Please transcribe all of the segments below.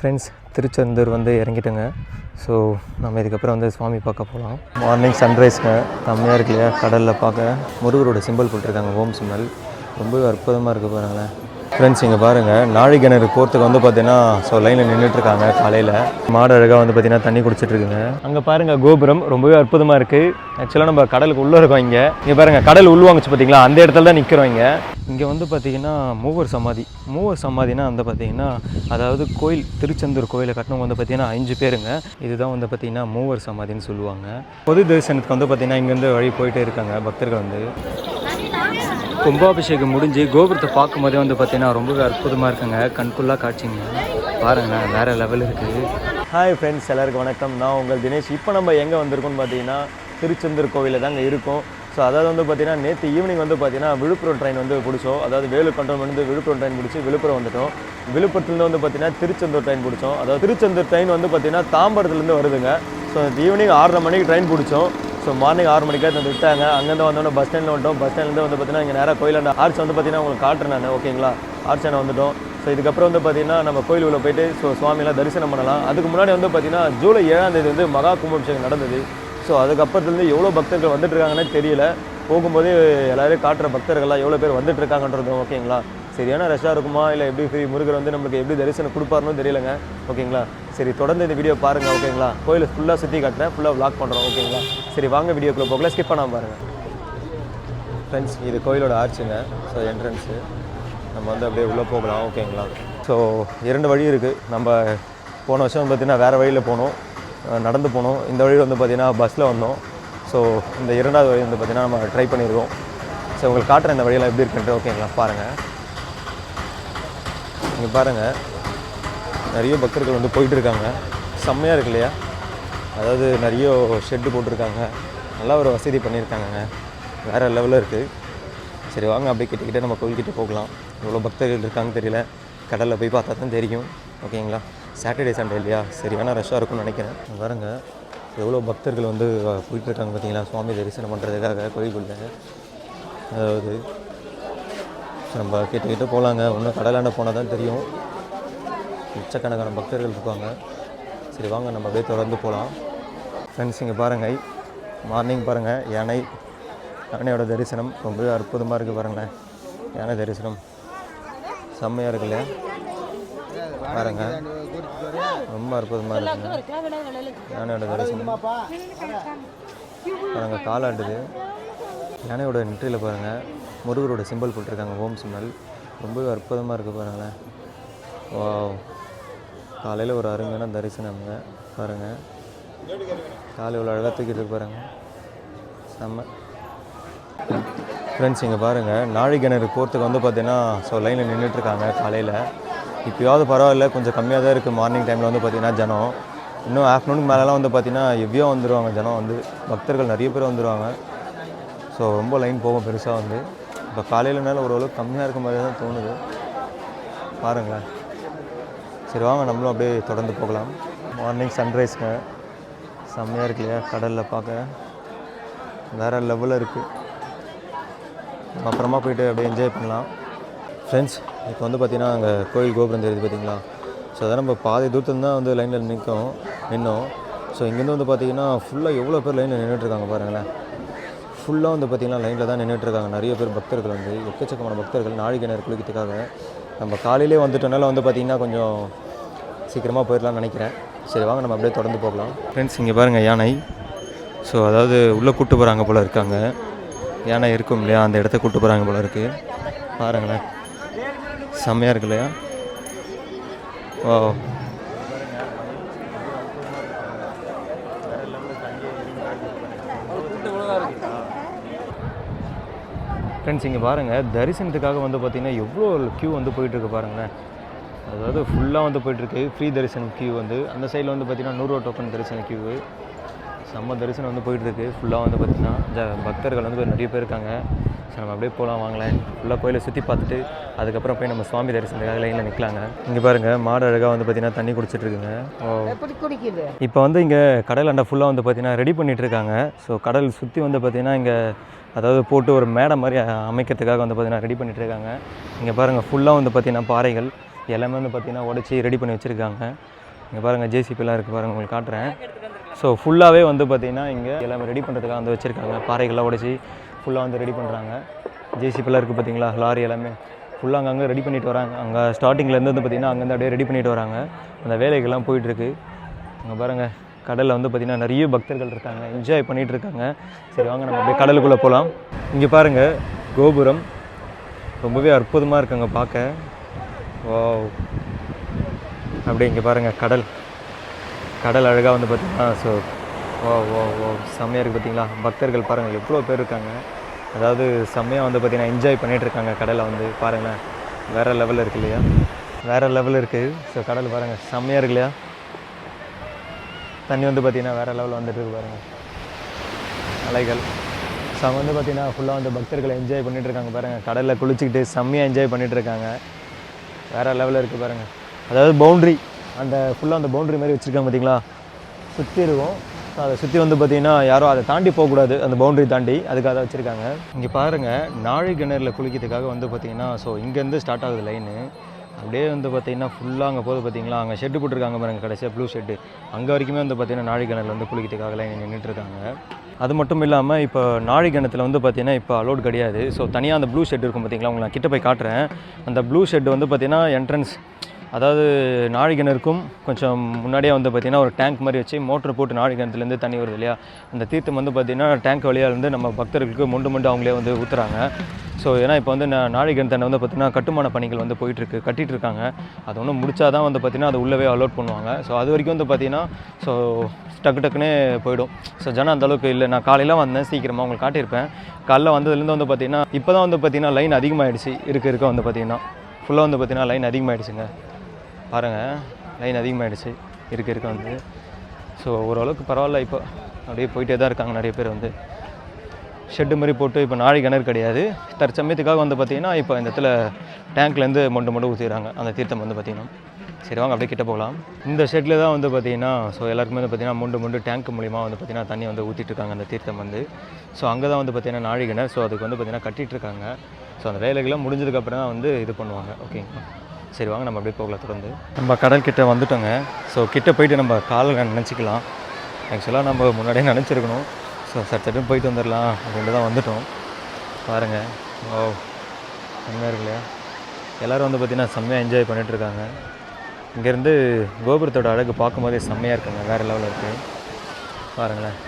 Friends Tiruchendur வந்து இறங்கிட்டோங்க. So நம்ம இதுக்கப்புறம் வந்து சுவாமி பார்க்க போகலாம் மார்னிங் சன்ரைஸ்ங்க கம்மியாக இருக்கு இல்லையா? கடலில் பார்க்க. முருகரோட சிம்பிள் போட்டிருக்காங்க. ஓம் சிம்பல் ரொம்ப அற்புதமாக இருக்குது பாருங்களேன். ஃப்ரெண்ட்ஸ் இங்கே பாருங்கள் நாழிகிணறு போகிறதுக்கு வந்து பார்த்தீங்கன்னா ஸோ லைனில் நின்றுட்டுருக்காங்க காலையில். மாடு அழகாக வந்து பார்த்தீங்கன்னா தண்ணி குடிச்சிட்டு இருக்குங்க அங்கே பாருங்கள் கோபுரம் ரொம்பவே அற்புதமாக இருக்குது ஆக்சுவலாக நம்ம கடலுக்கு உள்ளே இருக்கோம் இங்கே. இங்கே பாருங்கள் கடல் உள்வாங்கிச்சு பார்த்தீங்களா அந்த இடத்துல தான் நிற்கிறோம் இங்கே. இங்கே வந்து பார்த்தீங்கன்னா மூவர் சமாதி. மூவர் சமாதினா வந்து பார்த்தீங்கன்னா அதாவது கோயில் திருச்செந்தூர் கோயிலை கட்டினவங்க வந்து பார்த்தீங்கன்னா அஞ்சு பேருங்க. இதுதான் வந்து பார்த்தீங்கன்னா மூவர் சமாதின்னு சொல்லுவாங்க. பொது தரிசனத்துக்கு வந்து பார்த்தீங்கன்னா இங்கேருந்து வழி போயிட்டே இருக்காங்க பக்தர்கள் வந்து. கும்பாபிஷேகம் முடிஞ்சு கோபுரத்தை பார்க்கும்போதே வந்து பார்த்தீங்கன்னா ரொம்பவே அற்புதமாக இருக்குங்க. கண்குள்ளாக காட்சிங்க. பாருங்கண்ணா வேற லெவல் இருக்குது ஹாய் ஃப்ரெண்ட்ஸ் எல்லாருக்கும் வணக்கம். நான் உங்கள் தினேஷ். இப்போ நம்ம எங்கே வந்திருக்கோம்னு பார்த்தீங்கன்னா திருச்செந்தூர் கோவிலில் தாங்க இருக்கும். ஸோ அதாவது வந்து பார்த்தீங்கன்னா நேற்று ஈவினிங் வந்து பார்த்தீங்கன்னா விழுப்புரம் ட்ரெயின் வந்து பிடிச்சோம். அதாவது வேலு கண்ட்ரோல் வந்து விழுப்புரம் ட்ரெயின் பிடிச்சி விழுப்புரம் வந்துட்டோம். விழுப்புரத்துலேருந்து வந்து பார்த்தீங்கன்னா திருச்செந்தூர் ட்ரெயின் பிடிச்சோம். அதாவது திருச்செந்தூர் ட்ரெயின் வந்து பார்த்தீங்கன்னா தாம்பரத்துலேருந்து வருதுங்க. ஸோ ஈவினிங் ஆறரை மணிக்கு ட்ரெயின் பிடிச்சோம். ஸோ மார்னிங் ஆறு மணிக்காக வந்து விட்டாங்க. அங்கேருந்து வந்தோடனே பஸ் ஸ்டாண்டில் வந்துட்டோம். பஸ் ஸ்டாண்ட்லேருந்து வந்து பார்த்தீங்கன்னா இங்கே நேராக கோயிலாண்ட ஆர்ச் வந்து பார்த்தீங்கன்னா உங்களுக்கு காட்டுறேன் நான். ஓகேங்களா ஆர்ச் ஆன வந்துட்டோம். ஸோ இதுக்கப்புறம் வந்து பார்த்தீங்கன்னா நம்ம கோயில் உள்ள போயிட்டு ஸோ சுவாமியெல்லாம் தரிசனம் பண்ணலாம். அதுக்கு முன்னாடி வந்து பார்த்தீங்கன்னா ஜூலை ஏழாம் தேதி வந்து மகா கும்பாபிஷேகம் நடந்தது. ஸோ அதுக்கப்புறத்துலேருந்து எவ்வளோ பக்தர்கள் வந்துட்டு இருக்காங்கன்னே தெரியல. போகும்போது எல்லோரும் காட்டுற பக்தர்கள்லாம் எவ்வளோ பேர் வந்துட்டு இருக்காங்கன்றதும் ஓகேங்களா சரியான ரஷ்ஷாக இருக்குமா? இல்லை எப்படி ஃப்ரீ முருகர் வந்து நம்மளுக்கு எப்படி தரிசனம் கொடுப்பாருன்னு தெரியலங்க. ஓகேங்களா? சரி தொடர்ந்து இந்த வீடியோ பாருங்கள் ஓகேங்களா? கோயிலை ஃபுல்லாக சுற்றி காட்டுறேன் ஃபுல்லாக விளாக் பண்ணுறோம் ஓகேங்களா? சரி வாங்க வீடியோக்குள்ளே போகல ஸ்கிப் பண்ணாமல் பாருங்கள் ஃப்ரெண்ட்ஸ் இது கோயிலோட ஆர்ச்சுங்க ஸோ என்ட்ரன்ஸு நம்ம வந்து அப்படியே உள்ளே போகலாம் ஓகேங்களா? ஸோ இரண்டு வழி இருக்குது நம்ம போன வருஷம் பார்த்தீங்கன்னா வேறு வழியில் போனோம். நடந்து போனோம். இந்த வழியில் வந்து பார்த்திங்கன்னா பஸ்ஸில் வந்தோம். ஸோ இந்த இரண்டாவது வழி வந்து பார்த்திங்கன்னா நம்ம ட்ரை பண்ணியிருக்கோம் ஸோ உங்களுக்கு காட்டுற இந்த வழியெல்லாம் எப்படி இருக்குன்ட்டு ஓகேங்களா? பாருங்கள் இங்கே பாருங்கள் நிறைய பக்தர்கள் வந்து போயிட்டு இருக்காங்க செம்மையாக இருக்கு இல்லையா? அதாவது நிறைய ஷெட்டு போட்டிருக்காங்க. நல்லா ஒரு வசதி பண்ணியிருக்காங்கங்க. வேறு லெவலில் இருக்குது சரி வாங்க அப்படியே கிட்டக்கிட்ட நம்ம கோயில்கிட்ட போகலாம். எவ்வளோ பக்தர்கள் இருக்காங்கன்னு தெரியல. கடலில் போய் பார்த்தா தான் தெரியும். ஓகேங்களா? சாட்டர்டே சண்டே இல்லையா? சரியான ரஷ்ஷாக இருக்கும்னு நினைக்கிறேன். பாருங்க. எவ்வளோ பக்தர்கள் வந்து அஹ், போயிட்டு இருக்காங்க பார்த்தீங்களா? சுவாமி தரிசனம் பண்ணுறதுக்காக கோயிலுக்குள்ளே. அதாவது நம்ம கேட்டுக்கிட்டு போகலாங்க இன்னும் கடலாண்ட போனால் தான் தெரியும். லட்சக்கணக்கான பக்தர்கள் இருப்பாங்க சரி வாங்க நம்ம அப்படியே தொடர்ந்து போகலாம் ஃப்ரெண்ட்ஸ் இங்கே பாருங்கள் மார்னிங் பாருங்கள் யானை யானையோட தரிசனம். ரொம்பவே அற்புதமாக இருக்குது பாருங்களேன். யானை தரிசனம். செம்மையாக இருக்குல்ல பாருங்க. ரொம்ப அற்புதமாக இருக்குங்க யானையோட தரிசனம். பாருங்கள் காலாட்டுது. யானையோட நெற்றியில் பாருங்கள் முருகரோட சிம்பிள் போட்டிருக்காங்க. ஓம் சிம்பல் ரொம்பவே அற்புதமாக இருக்குது பாருங்களேன். வா காலையில் ஒரு அருமையான தரிசனம்ங்க பாருங்கள் காலை இவ்வளோ அழகாக தூக்கிட்டு பாருங்கள் பாருங்க. செம்ம ஃப்ரெண்ட்ஸ் இங்கே பாருங்கள் நாழிகிணறு போகிறதுக்கு வந்து பார்த்தீங்கன்னா ஸோ லைனில் நின்றுட்டுருக்காங்க காலையில். இப்போயாவது பரவாயில்ல. கொஞ்சம் கம்மியாக தான் இருக்குது மார்னிங் டைமில் வந்து பார்த்திங்கன்னா ஜனம். இன்னும் ஆஃப்டர்நூனுக்கு மேலெலாம் வந்து பார்த்திங்கன்னா எவ்வியோ வந்துடுவாங்க ஜனம் வந்து. பக்தர்கள் நிறைய பேர் வந்துடுவாங்க ஸோ ரொம்ப லைன் போகும் பெருசாக வந்து. இப்போ காலையில் மேலே ஓரளவுக்கு கம்மியாக இருக்க மாதிரி தான் தோணுது. பாருங்களேன். சரி வாங்க நம்மளும் அப்படியே தொடர்ந்து போகலாம். மார்னிங் சன்ரைஸ்ங்க செம்மையாக இருக்கு இல்லையா? கடலில் பார்க்க. வேறு லெவலில் இருக்குது அப்புறமா போயிட்டு அப்படியே என்ஜாய் பண்ணலாம். ஃப்ரெண்ட்ஸ் இப்போ வந்து பார்த்திங்கன்னா அங்கே கோயில் கோபுரம் தெரியுது பார்த்தீங்களா? ஸோ அதான் நம்ம பாதி தூரத்துல தான் வந்து லைனில் நிற்கும் நின்னோம். ஸோ இங்கேருந்து வந்து பார்த்திங்கன்னா ஃபுல்லாக எவ்வளோ பேர் லைனில் நின்றுட்டுருக்காங்க பாருங்களேன். ஃபுல்லாக வந்து பார்த்திங்கன்னா லைனில் தான் நின்றுட்டுருக்காங்க நிறைய பேர் பக்தர்கள் வந்து எக்கச்சக்கமான பக்தர்கள் நாழிகிணறு குளிக்கிறதுக்காக. நம்ம காலையிலே வந்துட்டனால வந்து பார்த்திங்கன்னா கொஞ்சம் சீக்கிரமாக போயிடலாம்னு நினைக்கிறேன். சரி வாங்க நம்ம அப்படியே தொடர்ந்து போகலாம். ஃப்ரெண்ட்ஸ் இங்கே பாருங்கள் யானை. ஸோ அதாவது உள்ளே கூப்பிட்டு போகிறாங்க போல் இருக்காங்க. யானை இருக்கும் இல்லையா? அந்த இடத்த கூப்பிட்டு போகிறாங்க போல் இருக்குது பாருங்களேன். செம்மையாக இருக்கு இல்லையா? ஓ ஃப்ரெண்ட்ஸ் இங்கே பாருங்கள் தரிசனத்துக்காக வந்து பார்த்திங்கன்னா எவ்வளோ க்யூ வந்து போயிட்டுருக்கு பாருங்களேன். அதாவது ஃபுல்லாக வந்து போயிட்டுருக்கு. ஃப்ரீ தரிசனம் க்யூ வந்து. அந்த சைடில் வந்து பார்த்திங்கன்னா நூறுரூவா டோக்கன் தரிசன க்யூ செம்ம தரிசனம் வந்து போயிட்டுருக்கு. ஃபுல்லாக வந்து பார்த்திங்கன்னா பக்தர்கள் வந்து நிறைய பேர் இருக்காங்க. சரி நம்ம அப்படியே போகலாம் வாங்களேன். ஃபுல்லாக கோயிலை சுற்றி பார்த்துட்டு அதுக்கப்புறம் போய் நம்ம சுவாமி தரிசனத்துக்காக லைனில் நிற்கலாங்க இங்கே பாருங்கள் மாடு அழகாக வந்து பார்த்திங்கன்னா தண்ணி குடிக்குது? இப்போ வந்து இங்கே கடல் அண்டை ஃபுல்லாக வந்து பார்த்தீங்கன்னா ரெடி பண்ணிட்டு இருக்காங்க. ஸோ கடல் சுற்றி வந்து பார்த்தீங்கன்னா இங்கே அதாவது போட்டு ஒரு மேடை மாதிரி அமைக்கிறதுக்காக வந்து பார்த்தீங்கன்னா ரெடி பண்ணிகிட்ருக்காங்க இருக்காங்க இங்கே பாருங்கள் ஃபுல்லாக வந்து பார்த்தீங்கன்னா பாறைகள் எல்லாமே வந்து பார்த்திங்கன்னா உடச்சி ரெடி பண்ணி வச்சுருக்காங்க. இங்கே பாருங்கள் ஜேசிபிலாம் இருக்குது பாருங்கள் உங்களுக்கு காட்டுறேன். ஸோ ஃபுல்லாகவே வந்து பார்த்திங்கன்னா இங்கே எல்லாமே ரெடி பண்ணுறதுக்காக வந்து வச்சுருக்காங்க. பாறைகள்லாம் உடச்சி ஃபுல்லாக வந்து ரெடி பண்ணுறாங்க ஜேசிபிலாம் இருக்குது பார்த்தீங்களா லாரி எல்லாமே. ஃபுல்லாக அங்கே அங்கே ரெடி பண்ணிட்டு வராங்க. அங்கே ஸ்டார்டிங்லேருந்து வந்து பார்த்திங்கன்னா அங்கேருந்து அப்படியே ரெடி பண்ணிட்டு வராங்க. அந்த வேலைகள்லாம் போயிட்டுருக்கு. அங்கே பாருங்கள் கடலில் வந்து பார்த்திங்கன்னா நிறைய பக்தர்கள் இருக்காங்க. என்ஜாய் பண்ணிகிட்டு இருக்காங்க. சரி வாங்க நம்ம அப்படியே கடலுக்குள்ளே போகலாம் இங்கே பாருங்கள் கோபுரம். ரொம்பவே அற்புதமாக இருக்குங்க பார்க்க. ஓ அப்படியே இங்கே பாருங்கள் கடல். கடல் அழகாக வந்து பார்த்திங்கன்னா ஸோ ஓ ஓ ஓ செம்மையாக இருக்குது பார்த்தீங்களா பக்தர்கள் பாருங்கள் எவ்வளோ பேர் இருக்காங்க. அதாவது செம்மையாக வந்து பார்த்திங்கன்னா என்ஜாய் பண்ணிகிட்டு இருக்காங்க கடலை வந்து பாருங்களேன். வேறு லெவலில் இருக்கு இல்லையா? வேறு லெவலில் இருக்குது ஸோ கடல் பாருங்கள் செம்மையாக இருக்கு இல்லையா? தண்ணி வந்து பார்த்திங்கன்னா வேறு லெவலில் வந்துட்டு பாருங்கள் அலைகள் ஸோ அவங்க வந்து பார்த்திங்கன்னா ஃபுல்லாக வந்து பக்தர்கள் என்ஜாய் பண்ணிகிட்டு இருக்காங்க பாருங்கள் கடலில் குளிச்சுக்கிட்டு செம்மையாக என்ஜாய் பண்ணிகிட்டு இருக்காங்க. வேறு லெவலில் இருக்குது பாருங்கள் அதாவது பவுண்ட்ரி அந்த ஃபுல்லாக அந்த பவுண்ட்ரி மாதிரி வச்சுருக்காங்க பார்த்தீங்களா சுற்றி இருக்கும். ஸோ அதை சுற்றி வந்து பார்த்திங்கன்னா யாரும் அதை தாண்டி போகக்கூடாது அந்த பவுண்டரி தாண்டி அதுக்காக தான் வச்சுருக்காங்க. இங்கே பாருங்கள் நாழி கிணறுல குளிக்கிறதுக்காக வந்து பார்த்திங்கன்னா ஸோ இங்கேருந்து ஸ்டார்ட் ஆகுது லைனு அப்படியே வந்து பார்த்திங்கன்னா ஃபுல்லாக அங்கே போது பார்த்தீங்களா? அங்கே ஷெட்டு போட்டிருக்காங்க பாருங்கள் கடைசியாக ப்ளூ ஷெட்டு அங்கே வரைக்குமே வந்து பார்த்திங்கன்னா நாழி வந்து குளிக்கிறதுக்காக லைன் நின்றுட்டு இருக்காங்க அது மட்டும் இல்லாமல் இப்போ நாழி கிணத்துல வந்து பார்த்திங்கன்னா இப்போ அலோட் கிடையாது. ஸோ தனியாக அந்த ப்ளூ ஷெட் இருக்கும் பார்த்தீங்களா? உங்களை நான் கிட்ட போய் காட்டுறேன். அந்த ப்ளூ ஷெட் வந்து பார்த்திங்கன்னா என்ட்ரன்ஸ் அதாவது நாழி கிணறுக்கும் கொஞ்சம் முன்னாடியே வந்து பார்த்திங்கன்னா ஒரு டேங்க் மாதிரி வச்சு மோட்டர் போட்டு நாழி கிணத்துலேருந்து தண்ணி வருது இல்லையா? அந்த தீர்த்தம் வந்து பார்த்திங்கன்னா டேங்க் வழியாக இருந்து நம்ம பக்தர்களுக்கு முண்டு மொண்டு அவங்களே வந்து ஊற்றுறாங்க ஸோ ஏன்னா இப்போ வந்து நான் நாழி வந்து பார்த்திங்கன்னா கட்டுமான பணிகள் வந்து போயிட்டுருக்கு கட்டிகிட்டு இருக்காங்க அது ஒன்றும் முடிச்சா தான் வந்து பார்த்திங்கன்னா அது உள்ளவே அலோட் பண்ணுவாங்க. ஸோ அது வரைக்கும் வந்து பார்த்திங்கன்னா ஸோ டக்கு டக்குன்னே போயிடும். ஸோ ஜனம் அந்த அளவுக்கு இல்லை. நான் காலையில் வந்தேன் சீக்கிரமாக உங்களுக்கு காட்டியிருப்பேன். காலைல வந்ததுலேருந்து வந்து பார்த்திங்கன்னா இப்போ தான் வந்து பார்த்திங்கன்னா லைன் அதிகமாகிடுச்சு இருக்க இருக்க வந்து பார்த்திங்கன்னா. ஃபுல்லாக வந்து பார்த்திங்கன்னா லைன் அதிகமாகிடுச்சுங்க பாருங்கள் லைன் அதிகமாகிடுச்சு இருக்க இருக்க வந்து. ஸோ ஓரளவுக்கு பரவாயில்ல இப்போ. அப்படியே போயிட்டே தான் இருக்காங்க நிறைய பேர் வந்து. ஷெட்டு மாதிரி போட்டு இப்போ நாழி கிணறு கிடையாது. தற்சமயத்துக்காக வந்து பார்த்திங்கன்னா இப்போ இந்த இடத்துல டேங்க்லேருந்து மொண்டு மொண்டு ஊற்றிடுறாங்க அந்த தீர்த்தம் வந்து பார்த்திங்கன்னா. சரி வாங்க அப்படியே கிட்ட போகலாம். இந்த ஷெட்டில் தான் வந்து பார்த்திங்கன்னா ஸோ எல்லாருக்குமே வந்து பார்த்திங்கன்னா மொண்டு மொண்டு டேங்க் மூலிமா வந்து பார்த்திங்கன்னா தண்ணி வந்து ஊற்றிட்டு இருக்காங்க அந்த தீர்த்தம் வந்து. ஸோ அங்கே தான் வந்து பார்த்திங்கன்னா நாழி கிணறு. ஸோ அதுக்கு வந்து பார்த்திங்கன்னா கட்டிகிட்ருக்காங்க இருக்காங்க. ஸோ அந்த வேலைகள்லாம் முடிஞ்சதுக்கப்புறம் தான் வந்து இது பண்ணுவாங்க. ஓகேங்களா சரி வாங்க நம்ம அப்படியே போகலாம் தொடர்ந்து. நம்ம கடல் கிட்டே வந்துட்டோங்க. ஸோ கிட்ட போயிட்டு நம்ம காலை நினச்சிக்கலாம். ஆக்சுவலாக நம்ம முன்னாடியே நினச்சிருக்கணும். ஸோ சட்டுன்னு போயிட்டு வந்துடலாம் அப்படின்ட்டு தான் வந்துட்டோம். பாருங்கள் ஓ செம்மையாக இருக்கு இல்லையா? எல்லோரும் வந்து பார்த்திங்கன்னா செம்மையாக என்ஜாய் பண்ணிகிட்ருக்காங்க இருக்காங்க. இங்கேருந்து கோபுரத்தோட அழகு பார்க்கும்போதே செம்மையாக இருக்குங்க வேறு லெவலில் இருக்குது பாருங்களேன்.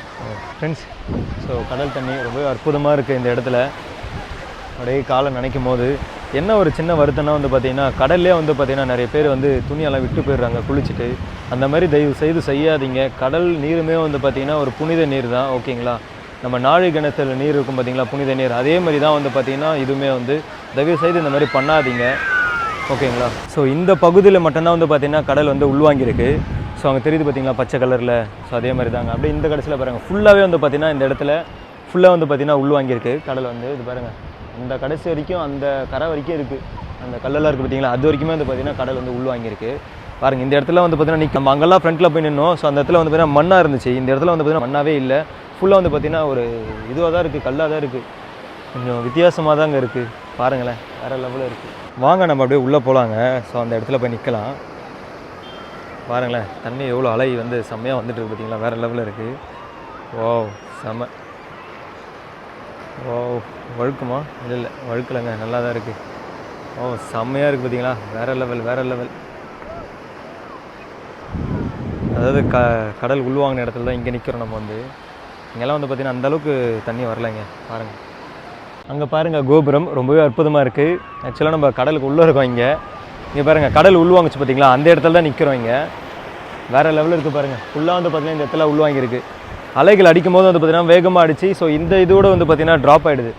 ஃப்ரெண்ட்ஸ் ஸோ கடல் தண்ணி ரொம்ப அற்புதமாக இருக்குது இந்த இடத்துல. அப்படியே காலை நினைக்கும் போது என்ன ஒரு சின்ன வருத்தம்னா வந்து பார்த்தீங்கன்னா கடல்லே வந்து பார்த்தீங்கன்னா நிறைய பேர் வந்து துணியெல்லாம் விட்டு போயிடுறாங்க குளிச்சுட்டு. அந்த மாதிரி தயவு செய்து செய்யாதீங்க. கடல் நீருமே வந்து பார்த்தீங்கன்னா ஒரு புனித நீர் தான் ஓகேங்களா? நம்ம நாழி கிணத்துல நீர் இருக்கும் பார்த்தீங்களா புனித நீர்? அதே மாதிரி தான் வந்து பார்த்தீங்கன்னா இதுவுமே வந்து தயவு செய்து இந்த மாதிரி பண்ணாதீங்க. ஓகேங்களா? ஸோ இந்த பகுதியில் மட்டும்தான் வந்து பார்த்தீங்கன்னா கடல் வந்து உள்வாங்கியிருக்கு. ஸோ அங்கே தெரியுது பார்த்தீங்களா பச்சை கலரில்? ஸோ அதே மாதிரி தாங்க. அப்படியே இந்த கடைசியில் பாருங்கள் ஃபுல்லாகவே வந்து பார்த்தீங்கன்னா இந்த இடத்துல ஃபுல்லாக வந்து பார்த்தீங்கன்னா உள்வாங்கியிருக்கு. கடல் வந்து இது பாருங்கள் இந்த கடைசி வரைக்கும் அந்த கரை வரைக்கும் இருக்குது அந்த கல்லெல்லாம் இருக்குது பார்த்தீங்களா அது வரைக்குமே வந்து பார்த்தீங்கன்னா கடல் வந்து உள்வாங்கியிருக்கு பாருங்கள் இந்த இடத்துல வந்து பார்த்தீங்கன்னா நிற்க நம்ம அங்கெல்லாம் ஃப்ரண்ட்டில் போய் நின்னோம். ஸோ அந்த இடத்துல வந்து பார்த்தீங்கன்னா மண்ணாக இருந்துச்சு. இந்த இடத்துல வந்து பார்த்திங்கன்னா மண்ணாவே இல்லை. ஃபுல்லாக வந்து பார்த்திங்கன்னா ஒரு இதுவாக தான் இருக்குது கல்லாக தான் இருக்குது கொஞ்சம் வித்தியாசமாக தாங்க இருக்குது பாருங்களேன் வேறு லெவலில் இருக்குது வாங்க நம்ம அப்படியே உள்ளே போகலாங்க ஸோ அந்த இடத்துல போய் நிற்கலாம் பாருங்களேன் தண்ணி எவ்வளோ அலை வந்து செம்மையாக வந்துட்டு இருக்கு பார்த்தீங்களா வேறு லெவலில் இருக்குது ஓ செம்ம ஓ வழுக்குமா? இல்லை இல்லை. வழுக்கலைங்க. நல்லா தான் இருக்குது ஓ செம்மையாக இருக்குது பார்த்தீங்களா வேறு லெவல் வேறு லெவல். அதாவது க கடல் உள்வாங்கின இடத்துல தான் இங்கே நிற்கிறோம் நம்ம வந்து. இங்கெல்லாம் வந்து பார்த்திங்கன்னா அந்த அளவுக்கு தண்ணி வரலைங்க. பாருங்கள் அங்கே பாருங்கள் கோபுரம். ரொம்பவே அற்புதமாக இருக்குது ஆக்சுவலாக நம்ம கடலுக்கு உள்ளே இருக்கோம் இங்கே. இங்கே பாருங்கள் கடல் உள்வாங்குச்சு பார்த்தீங்களா அந்த இடத்துல தான் நிற்கிறோம் இங்கே. வேறு லெவலில் இருக்குது பாருங்கள் ஃபுல்லாக வந்து பார்த்திங்கன்னா இந்த இடத்துல உள்வாங்கியிருக்கு அலைகள் அடிக்கும் போது வந்து பார்த்திங்கன்னா வேகமாக அடிச்சு ஸோ இந்த இதோட வந்து பார்த்திங்கன்னா ட்ராப் ஆகிடுது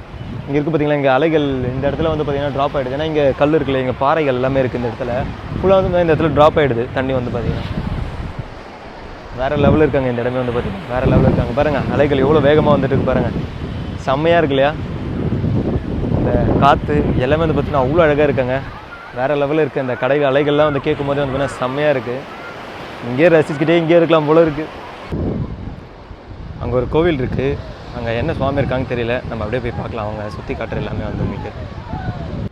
இங்கே இருக்குது பார்த்தீங்களா இங்கே அலைகள் இந்த இடத்துல வந்து பார்த்திங்கன்னா ட்ராப் ஆகிடுது ஏன்னா இங்கே கல் இருக்குல்ல இங்கே பாறைகள் எல்லாமே இருக்குது இந்த இடத்துல. ஃபுல்லாக வந்து இந்த இடத்துல ட்ராப் ஆகிடுது தண்ணி வந்து பார்த்திங்கன்னா வேறு லெவலில் இருக்காங்க இந்த இடமே வந்து பார்த்தீங்கன்னா வேறு லெவலில் இருக்காங்க. பாருங்கள் அலைகள் எவ்வளோ வேகமாக வந்துட்டு இருக்கு பாருங்கள் செம்மையாக இருக்கு இல்லையா? இந்த காற்று எல்லாமே வந்து பார்த்திங்கன்னா அவ்வளோ அழகாக இருக்காங்க. வேறு லெவலில் இருக்குது இந்த கடை அலைகள்லாம் வந்து கேட்கும் போதே வந்து பார்த்தீங்கன்னா செம்மையாக இருக்குது இங்கேயே ரசிச்சுக்கிட்டே இங்கேயே இருக்கலாம் போல இருக்குது அங்கே ஒரு கோவில் இருக்குது அங்கே என்ன சுவாமி இருக்காங்கன்னு தெரியல. நம்ம அப்படியே போய் பார்க்கலாம். அவங்க சுற்றி காட்டுற எல்லாமே வந்து உங்களுக்கு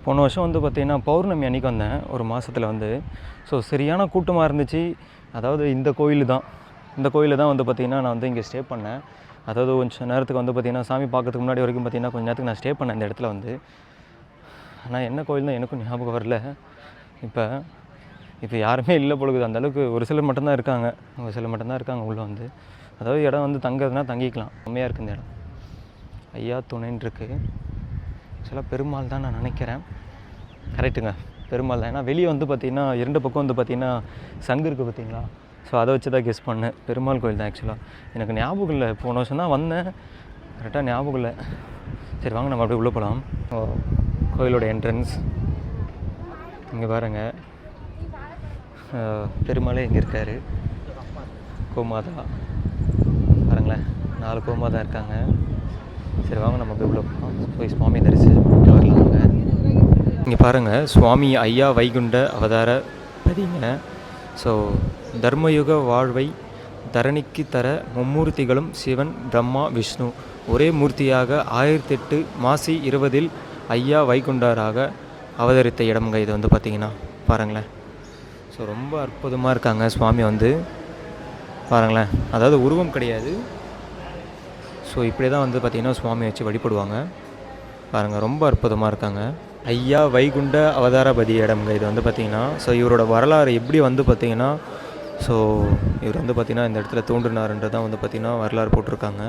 போன வருஷம் வந்து பார்த்திங்கன்னா பௌர்ணமி அன்றைக்கி வந்தேன். ஒரு மாதத்தில் வந்து. ஸோ சரியான கூட்டமாக இருந்துச்சு. அதாவது இந்த கோயில் தான். இந்த கோயிலில் தான் வந்து பார்த்திங்கன்னா நான் வந்து இங்கே ஸ்டே பண்ணேன். அதாவது கொஞ்சம் நேரத்துக்கு வந்து பார்த்திங்கன்னா சாமி பார்க்கறதுக்கு முன்னாடி வரைக்கும் பார்த்திங்கன்னா கொஞ்சம் நேரத்துக்கு நான் ஸ்டே பண்ணேன் இந்த இடத்துல வந்து. ஆனால் என்ன கோயில் தான் எனக்கும் ஞாபகம் வரல. இப்போ இப்போ யாருமே இல்லை பொழுது. அந்தளவுக்கு ஒரு சிலர் மட்டும்தான் இருக்காங்க. ஒரு சிலர் மட்டும்தான் இருக்காங்க உள்ளே வந்து. அதாவது இடம் வந்து தங்குறதுனா தங்கிக்கலாம். கம்மியாக இருக்குது இந்த இடம். ஐயா துணைன்னு இருக்குது ஆக்சுவலாக பெருமாள் தான் நான் நினைக்கிறேன். கரெக்டுங்க பெருமாள் தான். ஏன்னா வெளியே வந்து பார்த்திங்கன்னா இரண்டு பக்கம் வந்து பார்த்திங்கன்னா சங்கு இருக்குது பார்த்தீங்களா ஸோ அதை வச்சு தான் கெஸ் பண்ணேன். பெருமாள் கோயில் தான் ஆக்சுவலாக எனக்கு ஞாபகம் இல்லை. போன வருஷம் தான் வந்தேன். கரெக்டாக ஞாபகம் இல்லை. சரி வாங்க நம்ம அப்படியே உள்ளே போகலாம் ஓ கோயிலோட என்ட்ரன்ஸ் இங்கே பாருங்க. பெருமாளே இங்கே இருக்கார். கோமாதா. பாருங்களேன் நாலு தான் இருக்காங்க. சரி வாங்க நம்ம போய் உள்ள போய் சுவாமி தரிசனம் பண்ணிட்டு வரலாம் இங்கே பாருங்கள் சுவாமி ஐயா வைகுண்ட அவதார பதிங்க. ஸோ தர்மயுக வாழ்வை தரணிக்கு தர மும்மூர்த்திகளும் சிவன் பிரம்மா விஷ்ணு. ஒரே மூர்த்தியாக ஆயிரத்தி எட்டு மாசி இருபதில் ஐயா வைகுண்டராக அவதரித்த இடமுங்க இது வந்து பார்த்திங்கன்னா பாருங்களேன். ஸோ ரொம்ப அற்புதமாக இருக்காங்க சுவாமி வந்து. பாருங்களேன். அதாவது உருவம் கிடையாது. ஸோ இப்படி தான் வந்து பார்த்திங்கன்னா சுவாமி வச்சு வழிபடுவாங்க. பாருங்கள் ரொம்ப அற்புதமாக இருக்காங்க. ஐயா வைகுண்ட அவதாரபதி இடம்ங்க இது வந்து பார்த்திங்கன்னா ஸோ இவரோட வரலாறு எப்படி வந்து பார்த்திங்கன்னா ஸோ இவர் வந்து பார்த்திங்கன்னா இந்த இடத்துல தோன்றினாருன்றது தான் வந்து பார்த்திங்கன்னா வரலாறு போட்டிருக்காங்க.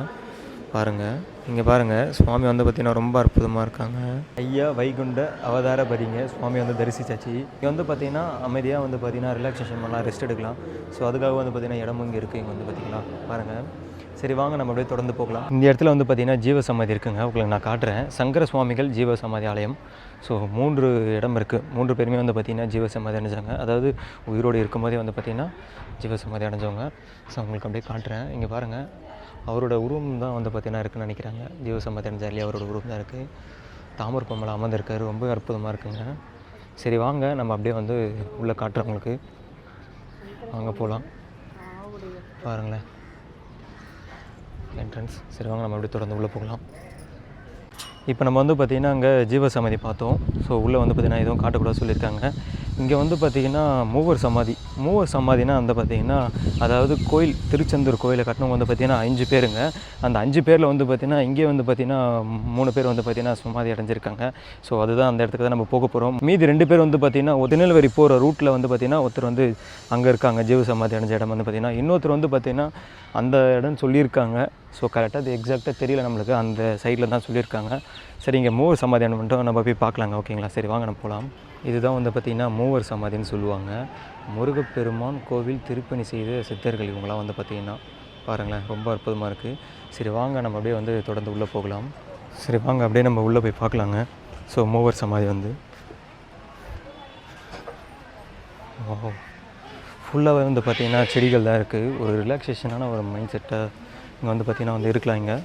பாருங்கள் இங்கே பாருங்கள் சுவாமி வந்து பார்த்திங்கன்னா ரொம்ப அற்புதமாக இருக்காங்க. ஐயா வைகுண்ட அவதார பதிங்க சுவாமி வந்து தரிசிச்சாச்சு. இங்கே வந்து பார்த்திங்கன்னா அமைதியாக வந்து பார்த்திங்கன்னா ரிலாக்ஸேஷன் பண்ணலாம் ரெஸ்ட் எடுக்கலாம். ஸோ அதுக்காக வந்து பார்த்திங்கன்னா இடமும் இங்கே இருக்குது இங்கே வந்து பார்த்திங்கன்னா பாருங்கள் சரி வாங்க நம்ம அப்படியே தொடர்ந்து போகலாம். இந்த இடத்துல வந்து பார்த்திங்கன்னா ஜீவசமாதி இருக்குங்க உங்களுக்கு நான் காட்டுறேன். சங்கர சுவாமிகள் ஜீவ சமாதி ஆலயம். ஸோ மூன்று இடம் இருக்குது மூன்று பேருமே வந்து பார்த்திங்கன்னா ஜீவசமாதி அடைஞ்சாங்க. அதாவது உயிரோடு இருக்கும்போதே வந்து பார்த்திங்கன்னா ஜீவசமாதி அடைஞ்சவங்க. ஸோ உங்களுக்கு அப்படியே காட்டுறேன். இங்கே பாருங்கள் அவரோட உருவம் தான் வந்து பார்த்திங்கன்னா இருக்குன்னு நினைக்கிறாங்க. ஜீவ அவரோட உருவம் தான் இருக்குது தாமர் பொம்மலை அமர்ந்திருக்காரு. ரொம்ப அற்புதமாக இருக்குங்க. சரி வாங்க. நம்ம அப்படியே வந்து உள்ளே காட்டுறவங்களுக்கு வாங்க போகலாம் பாருங்களேன். என்ட்ரன்ஸ் சரி வாங்க. நம்ம அப்படியே தொடர்ந்து உள்ளே போகலாம். இப்போ நம்ம வந்து பார்த்திங்கன்னா அங்கே ஜீவசமாதி பார்த்தோம். ஸோ உள்ளே வந்து பார்த்திங்கன்னா எதுவும் காட்டக்கூடாது சொல்லியிருக்காங்க. இங்கே வந்து பார்த்திங்கன்னா மூவர் சமாதி. மூவர் சமாதினா வந்து பார்த்திங்கன்னா அதாவது கோயில் திருச்செந்தூர் கோயிலை கட்டினவங்க வந்து பார்த்திங்கன்னா அஞ்சு பேருங்க. அந்த அஞ்சு பேரில் வந்து பார்த்திங்கன்னா இங்கே வந்து பார்த்திங்கன்னா மூணு பேர் வந்து பார்த்திங்கன்னா சமாதி அடைஞ்சிருக்காங்க. ஸோ அதுதான் அந்த இடத்துக்கு தான் நம்ம போக போகிறோம் மீதி ரெண்டு பேர் வந்து பார்த்திங்கன்னா திருநெல்வேலி போகிற ரூட்டில் வந்து பார்த்திங்கன்னா ஒருத்தர் வந்து அங்கே இருக்காங்க. ஜீவ சமாதி அடைஞ்ச இடம் வந்து பார்த்திங்கன்னா இன்னொருத்தர் வந்து பார்த்திங்கன்னா அந்த இடம் சொல்லியிருக்காங்க. ஸோ கரெக்டாக அது எக்ஸாக்டாக தெரியல நம்மளுக்கு. அந்த சைடில் தான் சொல்லியிருக்காங்க. சரி இங்கே மூவர் சமாதியான மட்டும் நம்ம போய் பார்க்கலாங்க. ஓகேங்களா? சரி வாங்க நம்ம போகலாம் இதுதான் வந்து பார்த்திங்கன்னா மூவர் சமாதின்னு சொல்லுவாங்க. முருகப்பெருமான் கோவில் திருப்பணி செய்த சித்தர்கள் இவங்களாம் வந்து பார்த்திங்கன்னா பாருங்களேன் ரொம்ப அற்புதமாக இருக்குது சரி வாங்க நம்ம அப்படியே வந்து தொடர்ந்து உள்ளே போகலாம். சரி வாங்க அப்படியே நம்ம உள்ளே போய் பார்க்கலாங்க. ஸோ மூவர் சமாதி வந்து. ஓ ஃபுல்லாகவே வந்து பார்த்திங்கன்னா செடிகள் தான் இருக்குது ஒரு ரிலாக்ஸேஷனான ஒரு மைண்ட் செட்டை இங்கே வந்து பார்த்திங்கன்னா வந்து இருக்கலாம் இங்கே.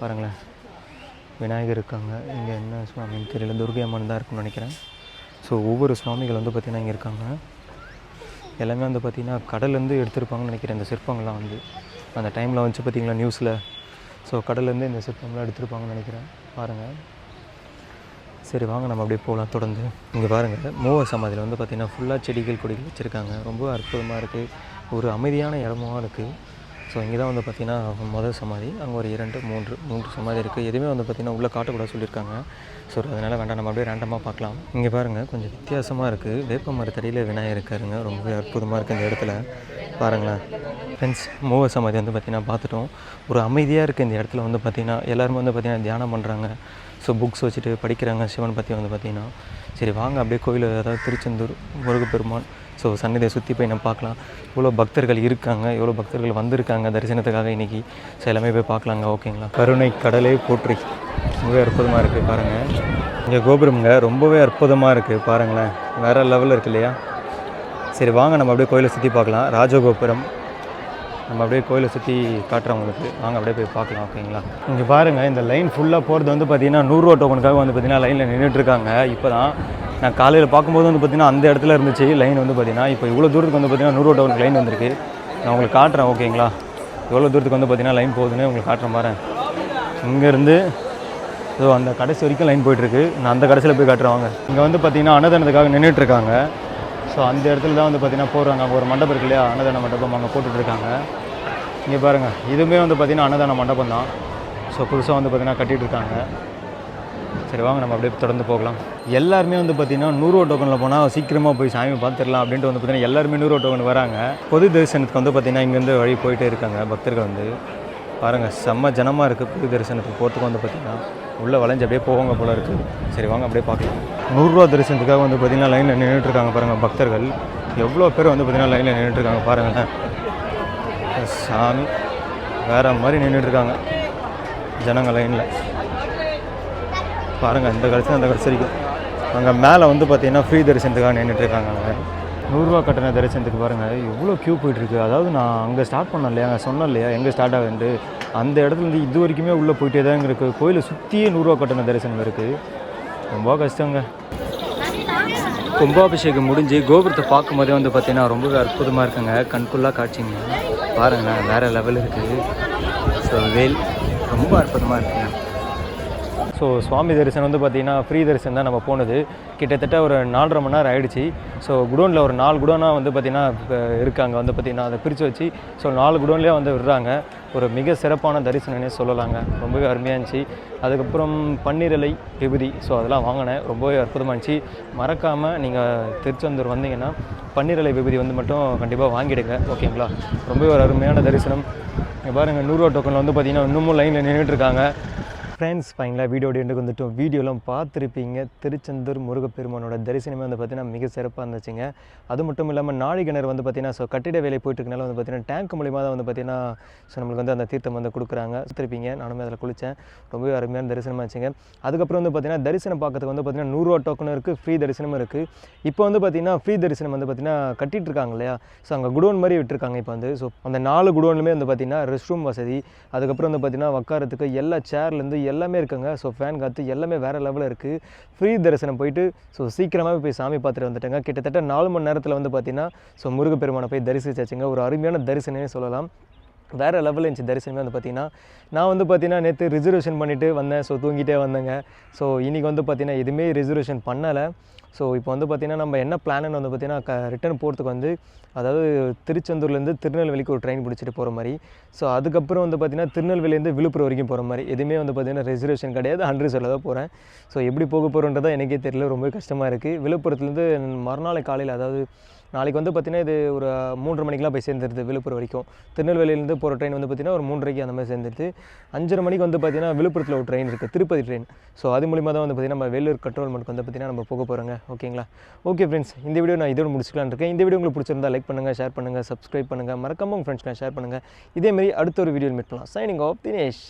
பாருங்களேன். விநாயகர் இருக்காங்க. இங்கே என்ன சுவாமின்னு தெரியல. துர்கை அம்மன் தான் இருக்குன்னு நினைக்கிறேன். ஸோ ஒவ்வொரு சுவாமிகள் வந்து பார்த்திங்கன்னா இங்கே இருக்காங்க. எல்லாமே வந்து பார்த்திங்கன்னா கடல்லேருந்து எடுத்திருப்பாங்கன்னு நினைக்கிறேன். இந்த சிற்பங்கள்லாம் வந்து. அந்த டைமில் வந்துச்சு பார்த்திங்களா நியூஸில் ஸோ கடல்லேருந்து இந்த சிற்பங்கள்லாம் எடுத்திருப்பாங்கன்னு நினைக்கிறேன். பாருங்கள் சரி வாங்க. நம்ம அப்படியே போகலாம் தொடர்ந்து. இங்கே பாருங்கள் மூவர் சமாதியில் வந்து பார்த்திங்கன்னா ஃபுல்லாக செடிகள் கொடிகள் வச்சுருக்காங்க. ரொம்ப அற்புதமாக இருக்குது ஒரு அமைதியான இடமாவும் இருக்குது ஸோ இங்கே தான் வந்து பார்த்திங்கன்னா முதல் சமாதி. அங்கே ஒரு இரண்டு மூன்று மூன்று சமாதி இருக்குது எதுவுமே வந்து பார்த்திங்கன்னா உள்ளே காட்டக்கூடாது சொல்லியிருக்காங்க. ஸோ அதனால் வேண்டாம். நம்ம அப்படியே ரேண்டமாக பார்க்கலாம். இங்கே பாருங்கள் கொஞ்சம் வித்தியாசமாக இருக்குது வேப்ப மரத்தடியில் விநாயகர் இருக்காருங்க ரொம்ப அற்புதமாக இருக்குது இந்த இடத்துல. பாருங்களேன். ஃப்ரெண்ட்ஸ் மூவர் சமாதி வந்து பார்த்திங்கன்னா பார்த்துட்டோம் ஒரு அமைதியாக இருக்குது இந்த இடத்துல வந்து பார்த்திங்கன்னா எல்லாருமே வந்து பார்த்திங்கன்னா தியானம் பண்ணுறாங்க ஸோ புக்ஸ் வச்சுட்டு படிக்கிறாங்க. சிவன் பற்றி வந்து பார்த்திங்கன்னா சரி வாங்க. அப்படியே கோயில் அதாவது திருச்செந்தூர் முருகப்பெருமான். ஸோ சன்னிதியை சுற்றி போய் நம்ம பார்க்கலாம். இவ்வளோ பக்தர்கள் இருக்காங்க. எவ்வளோ பக்தர்கள் வந்திருக்காங்க தரிசனத்துக்காக இன்றைக்கி ஸோ எல்லாமே போய் பார்க்கலாங்க. ஓகேங்களா கருணை கடலே போற்றி. ரொம்பவே அற்புதமாக இருக்குது பாருங்கள் இங்கே கோபுரம்ங்க ரொம்பவே அற்புதமாக இருக்குது பாருங்களேன். வேறு லெவலில் இருக்கு இல்லையா? சரி வாங்க. நம்ம அப்படியே கோயிலை சுற்றி பார்க்கலாம். ராஜகோபுரம். நம்ம அப்படியே கோயிலை சுற்றி காட்டுறோம் உங்களுக்கு வாங்க அப்படியே போய் பார்க்கலாம் ஓகேங்களா? இங்கே பாருங்கள் இந்த லைன் ஃபுல்லாக போகிறது வந்து பார்த்திங்கன்னா நூறுரூவா டோக்கனுக்காக வந்து பார்த்திங்கன்னா லைனில் நின்றுட்டுருக்காங்க இப்போ தான் நான் காலையில் பார்க்கும்போது வந்து பார்த்திங்கன்னா அந்த இடத்துல இருந்துச்சு. லைன் வந்து பார்த்திங்கன்னா இப்போ இவ்வளோ தூரத்துக்கு வந்து பார்த்திங்கன்னா நூறுரூவா டோக்கனுக்கு லைன் வந்திருக்கு. நான் உங்களுக்கு காட்டுறேன் ஓகேங்களா? எவ்வளோ தூரத்துக்கு வந்து பார்த்திங்கன்னா லைன் போகுதுன்னு உங்களுக்கு காட்டுறேன் பாரு இங்கேருந்து ஸோ அந்த கடைசி வரைக்கும் லைன் போயிட்டுருக்கு நான் அந்த கடைசியில் போய் காட்டுறேன் வாங்க. இங்கே வந்து பார்த்தீங்கன்னா அன்னதானத்துக்காக நின்றுட்டுருக்காங்க ஸோ அந்த இடத்துல தான் வந்து பார்த்தீங்கன்னா போடுறாங்க. அங்கே ஒரு மண்டபம் இருக்கு இல்லையா? அன்னதான மண்டபம் அங்கே போட்டுட்ருக்காங்க. இங்கே பாருங்கள் இதுவுமே வந்து பார்த்தீங்கன்னா அன்னதான மண்டபம் தான். ஸோ புதுசாக வந்து பார்த்திங்கன்னா கட்டிகிட்டு இருக்காங்க சரி வாங்க. நம்ம அப்படியே தொடர்ந்து போகலாம். எல்லாருமே வந்து பார்த்திங்கன்னா நூறுவா டோக்கனில் போனால் சீக்கிரமாக போய் சாமி பார்த்துடலாம் அப்படின்ட்டு வந்து பார்த்தீங்கன்னா எல்லாருமே நூறுவா டோக்கன் வராங்க. பொது தரிசனத்துக்கு வந்து பார்த்திங்கன்னா இங்கேருந்து வழி போயிட்டே இருக்காங்க பக்தர்கள் வந்து. பாருங்கள் செம்ம ஜனமாக இருக்குது புது தரிசனத்துக்கு. போகிறதுக்கு வந்து பார்த்தீங்கன்னா உள்ளே வளைஞ்சு அப்படியே போவாங்க போல இருக்குது சரி வாங்க அப்படியே பார்க்கலாம். நூறுரூவா தரிசனத்துக்காக வந்து பார்த்திங்கன்னா லைனில் நின்றுட்டு இருக்காங்க பாருங்கள் பக்தர்கள். எவ்வளோ பேர் வந்து பார்த்தீங்கன்னா லைனில் நின்றுட்டு இருக்காங்க பாருங்களேன். சாமி வேற மாதிரி நின்றுட்டு இருக்காங்க ஜனங்க லைனில் பாருங்கள் இந்த கடைசி அந்த கடைசி வரைக்கும் அங்கே மேலே வந்து பார்த்தீங்கன்னா ஃப்ரீ தரிசனத்துக்காக நின்றுட்டு இருக்காங்க நூறுரூவா கட்டண தரிசனத்துக்கு பாருங்கள் எவ்வளோ க்யூ போயிட்டுருக்கு. அதாவது நான் அங்கே ஸ்டார்ட் பண்ண இல்லையா? அங்கே சொன்னேன் இல்லையா? எங்கே ஸ்டார்ட் ஆகுது அந்த இடத்துலேருந்து இது வரைக்குமே உள்ளே போயிட்டே தான் இருக்குது கோயிலை சுற்றியே நூறுரூவா கட்டண தரிசனம் இருக்குது ரொம்ப கஷ்டங்க. கும்பாபிஷேகம் முடிஞ்சு கோபுரத்தை பார்க்கும்போதே வந்து பார்த்தீங்கன்னா ரொம்பவே அற்புதமாக இருக்குங்க. கண்குள்ளாக காட்சிங்க. பாருங்களேன் வேறு லெவல் இருக்குது ஸோ வேல் ரொம்ப அற்புதமாக இருக்குங்க. ஸோ சுவாமி தரிசனம் வந்து பார்த்திங்கன்னா ஃப்ரீ தரிசனம் தான் நம்ம போனது. கிட்டத்தட்ட ஒரு நாலரை மணி நேரம் ஆகிடுச்சு ஸோ குடோனில் ஒரு நாலு குடோனாக வந்து பார்த்திங்கன்னா இப்போ இருக்காங்க வந்து பார்த்திங்கன்னா அதை பிரித்து வச்சு ஸோ நாலு குடோன்லேயே வந்து விடுறாங்க. ஒரு மிக சிறப்பான தரிசனம்னே சொல்லலாங்க. ரொம்பவே அருமையாக இருந்துச்சு. அதுக்கப்புறம் பன்னீரலை விபூதி. ஸோ அதெல்லாம் வாங்கினேன். ரொம்பவே அற்புதமாக இருந்துச்சு. மறக்காமல் நீங்கள் திருச்செந்தூர் வந்தீங்கன்னா பன்னீரலை விபூதி வந்து மட்டும் கண்டிப்பாக வாங்கிடுங்க. ஓகேங்களா? ரொம்பவே ஒரு அருமையான தரிசனம். இங்கே பாருங்கள் நூறுரூவா டோக்கனில் வந்து பார்த்திங்கன்னா இன்னமும் லைனில் நின்றுட்டு இருக்காங்க. ஃப்ரெண்ட்ஸ் ஃபைனலாக வீடியோ எண்டுக்கு வந்துட்டோம். வீடியோலாம் பார்த்துருப்பீங்க. திருச்செந்தூர் முருகப்பெருமானோட தரிசனமே வந்து பார்த்தீங்கன்னா மிக சிறப்பாக இருந்துச்சுங்க. அது மட்டும் இல்லாமல் நாழி கிணறு வந்து பார்த்தீங்கன்னா ஸோ கட்டிட வேலை போயிட்டுருக்கனால வந்து பார்த்தீங்கன்னா டேங்க் மூலியமாக தான் வந்து பார்த்தீங்கன்னா ஸோ நம்மளுக்கு வந்து அந்த தீர்த்தம் வந்து கொடுக்குறாங்க. திருப்பிங்க நானுமே அதில் குளித்தேன் ரொம்பவே அருமையான தரிசனமாக இருந்துச்சுங்க. அதுக்கப்புறம் வந்து பார்த்தீங்கன்னா தரிசனம் பார்க்கறதுக்கு வந்து பார்த்தீங்கன்னா நூறுரூவா டோக்கனும் இருக்குது ஃப்ரீ தரிசனமும் இருக்குது இப்போ வந்து பார்த்தீங்கன்னா ஃப்ரீ தரிசனம் வந்து பார்த்தீங்கன்னா கட்டிட்டு இருக்காங்க இல்லையா? ஸோ அங்கே குடோன் மாதிரி விட்டுருக்காங்க இப்போ வந்து. ஸோ அந்த நாலு குடோன்லுமே வந்து பார்த்தீங்கன்னா ரெஸ்ட் ரூம் வசதி. அதுக்கப்புறம் வந்து பார்த்தீங்கன்னா உட்காரத்துக்கு எல்லா சேர்லேருந்து எல்லாமே இருக்குங்க. ஸோ ஃபேன் காற்று எல்லாமே வேறு லெவலில் இருக்குது ஃப்ரீ தரிசனம் போயிட்டு ஸோ சீக்கிரமாகவே போய் சாமி பார்த்துட்டு வந்துட்டேங்க. கிட்டத்தட்ட நாலு மணி நேரத்தில் வந்து பார்த்திங்கன்னா ஸோ முருகப்பெருமானை போய் தரிசிச்சாச்சுங்க. ஒரு அருமையான தரிசனமே சொல்லலாம். வேறு லெவலில் இருந்துச்சு தரிசனமே வந்து பார்த்திங்கன்னா நான் வந்து பார்த்தீங்கன்னா நேற்று ரிசர்வேஷன் பண்ணிவிட்டு வந்தேன். ஸோ தூங்கிட்டே வந்தேங்க. ஸோ இன்றைக்கி வந்து பார்த்திங்கன்னா எதுவுமே ரிசர்வேஷன் பண்ணலை. ஸோ இப்போ வந்து பார்த்திங்கன்னா நம்ம என்ன பிளான்னு வந்து பார்த்திங்கன்னா க ரிட்டர்ன் போகிறதுக்கு வந்து அதாவது திருச்செந்தூர்லேருந்து திருநெல்வேலிக்கு ஒரு ட்ரெயின் பிடிச்சிட்டு போகிற மாதிரி. ஸோ அதுக்கப்புறம் வந்து பார்த்திங்கன்னா திருநெல்வேலியிலேருந்து விழுப்புரம் வரைக்கும் போகிற மாதிரி. எதுவுமே வந்து பார்த்திங்கன்னா ரிசர்வேஷன் கிடையாது. ஹண்ட்ரட் தான் போகிறேன் ஸோ எப்படி போக போகிறோன்றதான் எனக்கே தெரியல. ரொம்ப கஷ்டமாக இருக்குது விழுப்புரத்துலேருந்து மறுநாள் காலையில் அதாவது நாளைக்கு வந்து பார்த்திங்கன்னா இது ஒரு மூன்றரை மணிக்கெலாம் போய் சேர்ந்துருது விழுப்புரம் வரைக்கும். திருநெல்வேலியிலேருந்து போகிற ட்ரெயின் வந்து பார்த்திங்கன்னா ஒரு மூன்றரைக்கு அந்த மாதிரி சேர்ந்துருது. அஞ்சரை மணிக்கு வந்து பார்த்திங்கன்னா விழுப்புரத்தில் ஒரு ட்ரெயின் இருக்குது திருப்பதி ட்ரெயின் ஸோ அது மூலிமா தான் வந்து பார்த்திங்கன்னா நம்ம வேலூர் கண்ட்ரோல்மெண்ட்க்கு வந்து பார்த்திங்கன்னா நம்ம போக போகிறோங்க ஓகேங்களா ஓகே ஃப்ரெண்ட்ஸ் இந்த வீடியோ நான் இதோட முடிச்சுக்கலான்னு இருக்கேன். இந்த வீடியோ உங்களுக்கு பிடிச்சிருந்தா லைக் பண்ணுங்கள் ஷேர் பண்ணுங்கள் சப்ஸ்கிரைப் பண்ணுங்கள் மறக்காமல் உங்கள் ஃப்ரெண்ட்ஸ்லாம் ஷேர் பண்ணுங்கள் இதேமாரி அடுத்த ஒரு வீடியோ மீட் பண்ணலாம். Signing off Dinesh.